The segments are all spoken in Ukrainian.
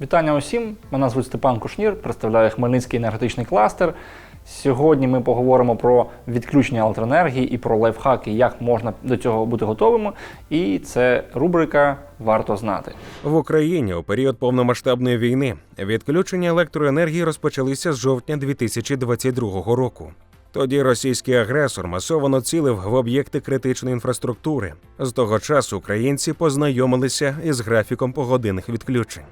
Вітання усім! Мене звуть Степан Кушнір, представляю Хмельницький енергетичний кластер. Сьогодні ми поговоримо про відключення електроенергії і про лайфхаки, як можна до цього бути готовими. І це рубрика Варто знати. В Україні у період повномасштабної війни відключення електроенергії розпочалися з жовтня 2022 року. Тоді російський агресор масово цілив в об'єкти критичної інфраструктури. З того часу українці познайомилися із графіком погодинних відключень.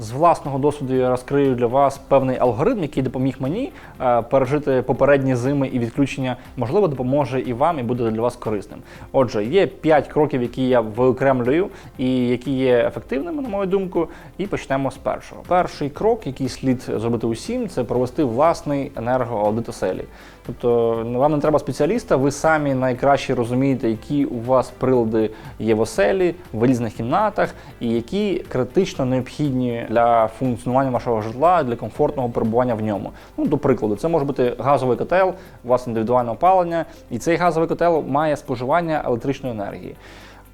З власного досвіду я розкрию для вас певний алгоритм, який допоміг мені е, пережити попередні зими і відключення. Можливо, допоможе і вам, і буде для вас корисним. Отже, є 5 кроків, які я виокремлюю і які є ефективними, на мою думку. І почнемо з першого. Перший крок, який слід зробити усім, це провести власний енергоаудит оселі. Тобто вам не треба спеціаліста, ви самі найкраще розумієте, які у вас прилади є в оселі, в різних кімнатах, і які критично необхідні для функціонування вашого житла, для комфортного перебування в ньому. Ну, до прикладу, це може бути газовий котел, у вас індивідуальне опалення, і цей газовий котел має споживання електричної енергії.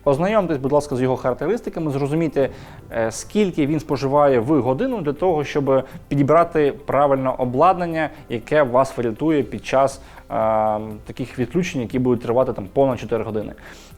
Ознайомтесь, будь ласка, з його характеристиками, зрозумійте, е, скільки він споживає в годину для того, щоб підібрати правильне обладнання, яке вас врятує під час таких відключень, які будуть тривати там понад 4 години.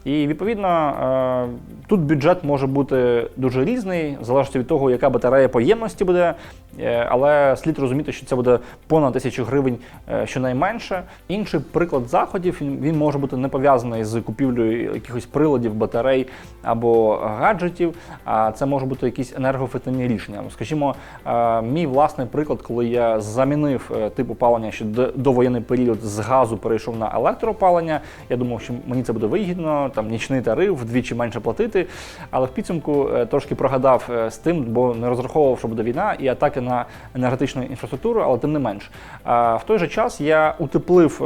І відповідно е, тут бюджет може бути дуже різний, залежить від того, яка батарея поємності буде, е, але слід розуміти, що це буде понад тисячу гривень е, щонайменше. Інший приклад заходів він, може бути не пов'язаний з купівлею якихось приладів, батарей або гаджетів. А це може бути якісь енергоефективні рішення. Скажімо, е, мій власний приклад, коли я замінив е, тип опалення ще довоєнний період з газу перейшов на електроопалення. Я думав, що мені це буде вигідно, там нічний тариф вдвічі менше платити. Але в підсумку е, трошки прогадав е, з тим, бо не розраховував, що буде війна і атаки на енергетичну інфраструктуру, але тим не менш. В той же час я утеплив.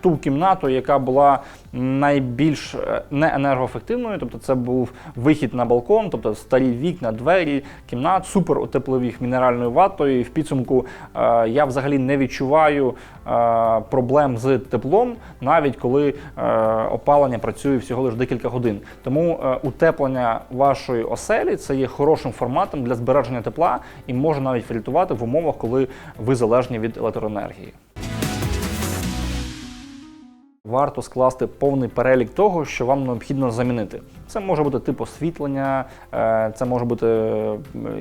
Ту кімнату, яка була найбільш е, неенергоефективною, тобто це був вихід на балкон, тобто старі вікна, двері, кімнат, супер утеплив мінеральною ватою. І в підсумку е, я взагалі не відчуваю е, проблем з теплом, навіть коли опалення працює всього лише декілька годин. Тому утеплення вашої оселі це є хорошим форматом для збереження тепла і може навіть врятувати в умовах, коли ви залежні від електроенергії. Варто скласти повний перелік того, що вам необхідно замінити. Це може бути тип освітлення, е, це може бути е,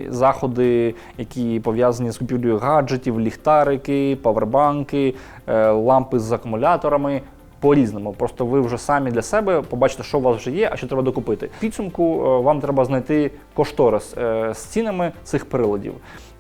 заходи, які пов'язані з купівлею гаджетів, ліхтарики, павербанки, е, лампи з акумуляторами. По-різному, просто ви вже самі для себе побачите, що у вас вже є, а що треба докупити. В підсумку вам треба знайти кошторис з цінами цих приладів.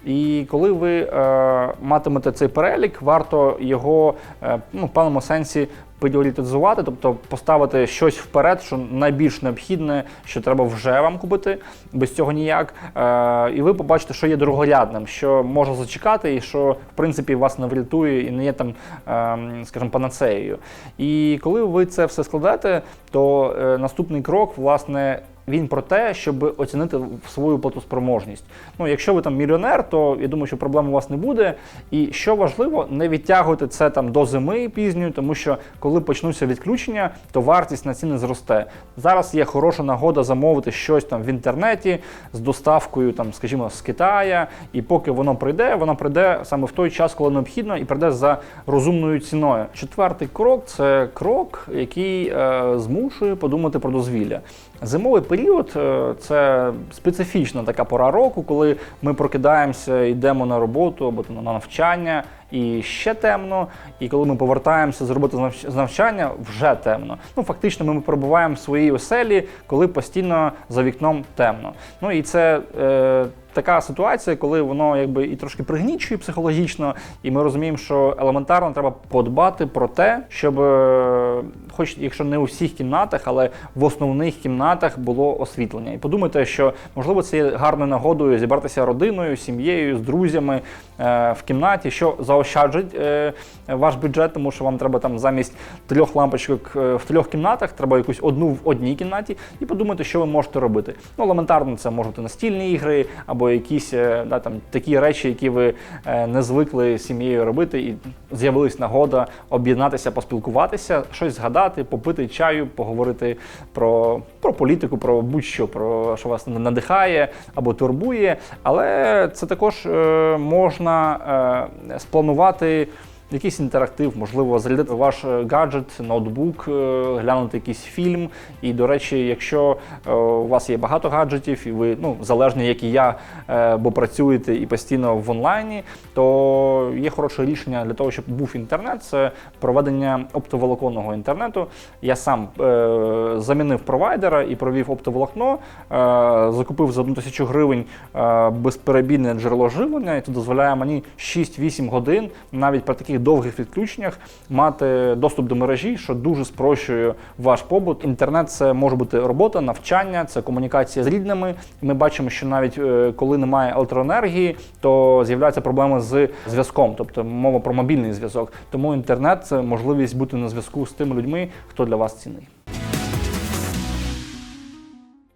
І коли ви е, матимете цей перелік, варто його е, ну, в певному сенсі пріоритизувати, тобто поставити щось вперед, що найбільш необхідне, що треба вже вам купити, без цього ніяк. Е, і ви побачите, що є дорогорядним, що можна зачекати, і що в принципі вас не врятує і не є там, е, скажімо, панацеєю. І коли ви це все складете, то е, наступний крок, власне. Він про те, щоб оцінити свою платоспроможність. Ну, якщо ви там мільйонер, то я думаю, що проблем у вас не буде. І що важливо, не відтягуйте це там до зими пізньої, тому що коли почнуться відключення, то вартість на ціни зросте. Зараз є хороша нагода замовити щось там в інтернеті з доставкою, там, скажімо, з Китая. І поки воно прийде, воно прийде саме в той час, коли необхідно, і прийде за розумною ціною. Четвертий крок це крок, який е, змушує подумати про дозвілля. Зимовий період е, це специфічна така пора року, коли ми прокидаємося, йдемо на роботу або на навчання, і ще темно. І коли ми повертаємося з роботи з навчання, вже темно. Ну фактично, ми перебуваємо в своїй оселі, коли постійно за вікном темно. Ну і це. Е, Така ситуація, коли воно якби і трошки пригнічує психологічно, і ми розуміємо, що елементарно треба подбати про те, щоб, е, хоч якщо не у всіх кімнатах, але в основних кімнатах було освітлення. І подумайте, що можливо це є гарною нагодою зібратися родиною, сім'єю, з друзями е, в кімнаті, що заощаджить е, ваш бюджет, тому що вам треба там замість трьох лампочок в трьох кімнатах, треба якусь одну в одній кімнаті, і подумайте, що ви можете робити. Ну, елементарно, це можуть настільні ігри або або якісь е, да, там, такі речі, які ви е, не звикли з сім'єю робити, і з'явилась нагода об'єднатися, поспілкуватися, щось згадати, попити чаю, поговорити про, про політику, про будь-що, про що вас надихає або турбує. Але це також е, можна спланувати. Якийсь інтерактив, можливо, зарядити ваш е, гаджет, ноутбук, е, глянути якийсь фільм. І, до речі, якщо е, у вас є багато гаджетів, і ви ну, залежні, як і я, бо працюєте і постійно в онлайні, то є хороше рішення для того, щоб був інтернет. Це проведення оптоволоконного інтернету. Я сам е, замінив провайдера і провів оптоволокно, е, закупив за одну тисячу гривень безперебійне джерело живлення, і це дозволяє мені 6-8 годин навіть при таких довгих відключеннях мати доступ до мережі, що дуже спрощує ваш побут. Інтернет це може бути робота, навчання, це комунікація з рідними. Ми бачимо, що навіть е, коли немає електроенергії, то з'являються проблеми з зв'язком, тобто мова про мобільний зв'язок. Тому інтернет це можливість бути на зв'язку з тими людьми, хто для вас цінний.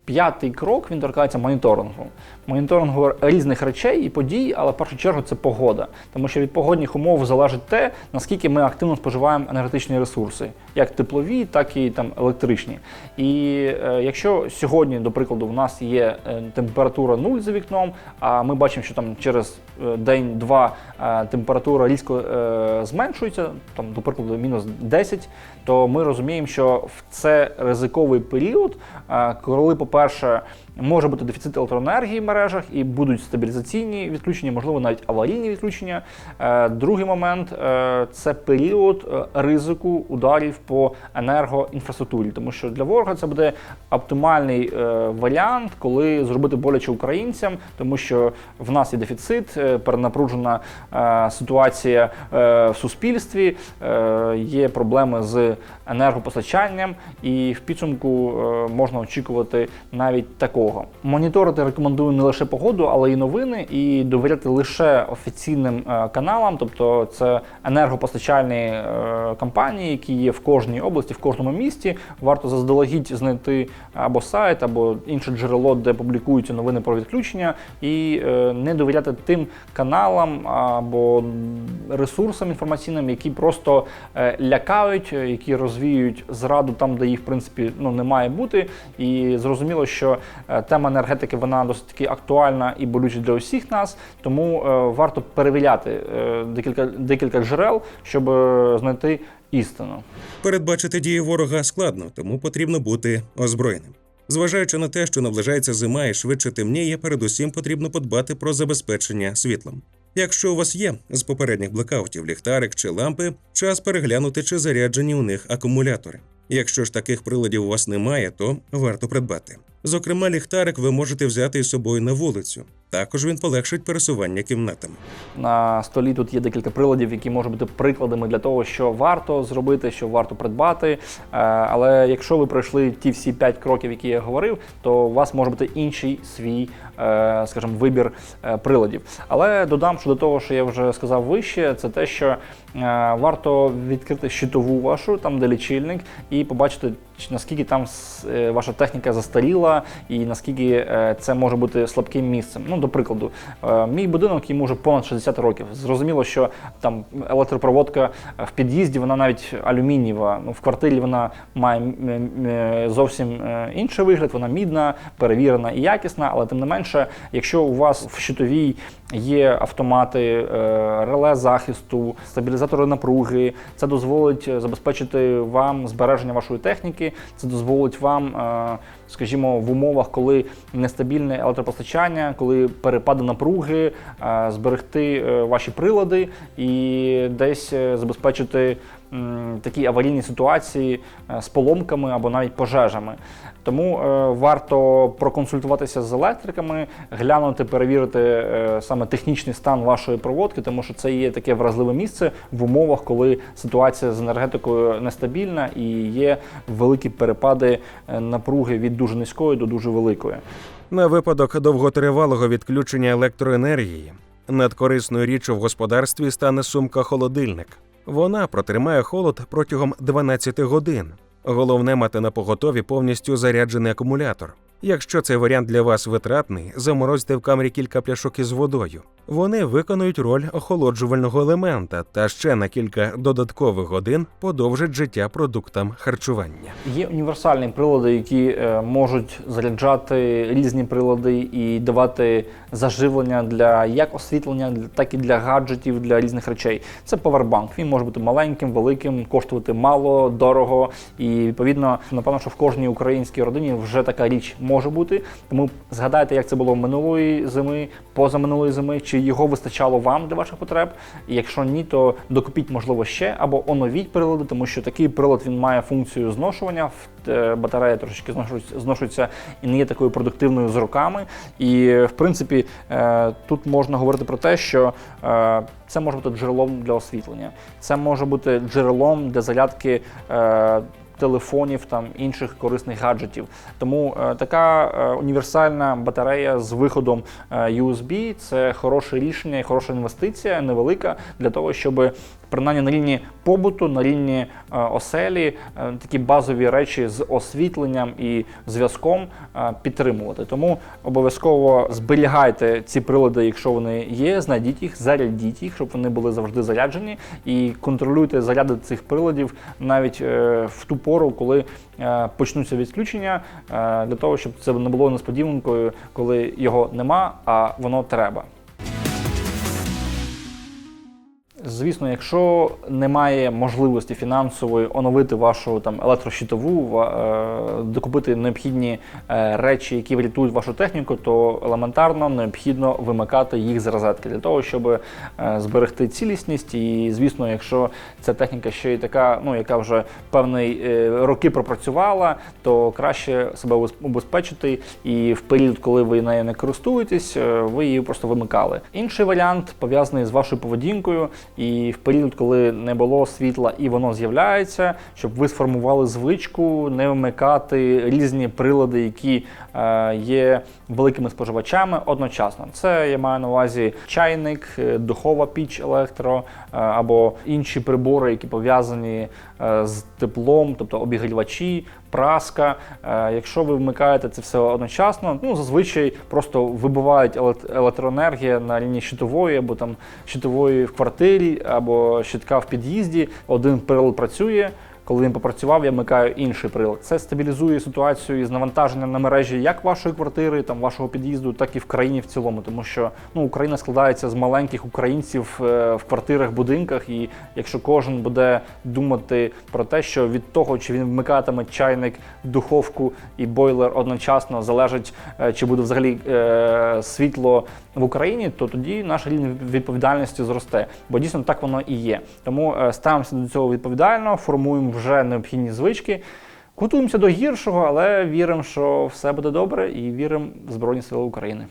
П'ятий крок він торкається моніторингу. Моніторингу різних речей і подій, але в першу чергу це погода. Тому що від погодних умов залежить те, наскільки ми активно споживаємо енергетичні ресурси, як теплові, так і там електричні. І е, якщо сьогодні, до прикладу, в нас є е, температура 0 за вікном, а ми бачимо, що там через е, день-два е, температура різко е, зменшується, там, до прикладу, мінус 10, то ми розуміємо, що в це ризиковий період, коли, по-перше, може бути дефіцит електроенергії в мережах і будуть стабілізаційні відключення, можливо, навіть аварійні відключення. Е, Другий момент е, це період е, ризику ударів по енергоінфраструктурі, тому що для ворога це буде оптимальний варіант, коли зробити боляче українцям, тому що в нас є дефіцит, перенапружена ситуація в суспільстві, є проблеми з енергопостачанням, і в підсумку е, можна очікувати навіть такого. Моніторити рекомендую не лише погоду, але й новини, і довіряти лише офіційним е, каналам, тобто це енергопостачальні е, компанії, які є в кожній області, в кожному місті. Варто заздалегідь знайти або сайт, або інше джерело, де публікуються новини про відключення, і не довіряти тим каналам або ресурсам інформаційним, які просто лякають, які розвіюють зраду там, де їх в принципі ну не має бути. І зрозуміло, що е, тема енергетики вона досить таки актуальна і болюча для усіх нас, тому е, варто перевіряти е, декілька декілька джерел, щоб знайти істину. Передбачити дії ворога складно, тому потрібно бути озброєним. Зважаючи на те, що наближається зима і швидше темніє, передусім потрібно подбати про забезпечення світлом. Якщо у вас є з попередніх блекаутів ліхтарик чи лампи, час переглянути, чи заряджені у них акумулятори. Якщо ж таких приладів у вас немає, то варто придбати. Зокрема, ліхтарик ви можете взяти із собою на вулицю. Також він полегшить пересування кімнатами. На столі тут є декілька приладів, які можуть бути прикладами для того, що варто зробити, що варто придбати. Е, Але якщо ви пройшли ті всі п'ять кроків, які я говорив, то у вас може бути інший свій, е, скажімо, вибір е, приладів. Але додам щодо того, що я вже сказав вище, це те, що варто відкрити щитову вашу, там де лічильник, і побачити, чи наскільки там е, ваша техніка застаріла, і наскільки е, це може бути слабким місцем. Ну, до прикладу, е, мій будинок йому вже понад 60 років. Зрозуміло, що там електропроводка в під'їзді, вона навіть алюмінієва. Ну, в квартирі вона має зовсім інший вигляд, вона мідна, перевірена і якісна, але тим не менше, якщо у вас в щитовій є автомати, реле захисту, стабілізатори напруги, це дозволить забезпечити вам збереження вашої техніки, це дозволить вам, е, скажімо, в умовах, коли нестабільне електропостачання, коли перепади напруги, е, зберегти е, ваші прилади і десь е, забезпечити такі аварійні ситуації з поломками або навіть пожежами. Тому варто проконсультуватися з електриками, глянути, перевірити саме технічний стан вашої проводки, тому що це є таке вразливе місце в умовах, коли ситуація з енергетикою нестабільна і є великі перепади напруги від дуже низької до дуже великої. На випадок довготривалого відключення електроенергії надкорисною річчю в господарстві стане сумка-холодильник. Вона протримає холод протягом 12 годин. Головне мати на поготові повністю заряджений акумулятор. Якщо цей варіант для вас витратний, заморозьте в камері кілька пляшок із водою. Вони виконують роль охолоджувального елемента та ще на кілька додаткових годин подовжать життя продуктам харчування. Є універсальні прилади, які е, можуть заряджати різні прилади і давати заживлення для як освітлення, так і для гаджетів, для різних речей. Це павербанк. Він може бути маленьким, великим, коштувати мало, дорого. І відповідно, напевно, що в кожній українській родині вже така річ може бути. Тому згадайте, як це було минулої зими, позаминулої зими, чи його вистачало вам для ваших потреб. І якщо ні, то докупіть можливо ще або оновіть прилади, тому що такий прилад він має функцію зношування. е, Батарея трошечки зношується, і не є такою продуктивною з роками. І в принципі е, тут можна говорити про те, що е, це може бути джерелом для освітлення, це може бути джерелом для зарядки. Телефонів там інших корисних гаджетів. Тому е, така е, універсальна батарея з виходом е, USB це хороше рішення і хороша інвестиція, невелика для того, щоб принаймні на рівні побуту, на рівні оселі такі базові речі з освітленням і зв'язком підтримувати. Тому обов'язково зберігайте ці прилади, якщо вони є, знайдіть їх, зарядіть їх, щоб вони були завжди заряджені, і контролюйте заряди цих приладів навіть в ту пору, коли е, почнуться відключення, е, для того, щоб це не було несподіванкою, коли його нема, а воно треба. Звісно, якщо немає можливості фінансової оновити вашу там електрощитову, е, докупити необхідні е, речі, які врятують вашу техніку, то елементарно необхідно вимикати їх з розетки для того, щоб е, зберегти цілісність. І звісно, якщо ця техніка ще й така, ну яка вже певний роки пропрацювала, то краще себе убезпечити і в період, коли ви нею не користуєтесь, ви її просто вимикали. Інший варіант пов'язаний з вашою поведінкою, і в період, коли не було світла і воно з'являється, щоб ви сформували звичку не вимикати різні прилади, які е, є великими споживачами одночасно. Це я маю на увазі чайник, е, духова піч електро е, або інші прибори, які пов'язані з теплом, тобто обігрівачі, праска. Е, Якщо ви вмикаєте це все одночасно, ну зазвичай просто вибивають електроенергія на лінії щитової або там щитової в квартирі, або щитка в під'їзді. Один прилад працює. Коли він попрацював, я вмикаю інший прилад. Це стабілізує ситуацію із навантаженням на мережі як вашої квартири, там вашого під'їзду, так і в країні в цілому. Тому що ну Україна складається з маленьких українців е, в квартирах, будинках. І якщо кожен буде думати про те, що від того, чи він вмикатиме чайник, духовку і бойлер одночасно залежить, е, чи буде взагалі е, світло в Україні, то тоді наш рівень відповідальності зросте. Бо дійсно так воно і є. Тому ставимося до цього відповідально, формуємо вже необхідні звички. Готуємося до гіршого, але віримо, що все буде добре, і віримо в Збройні Сили України.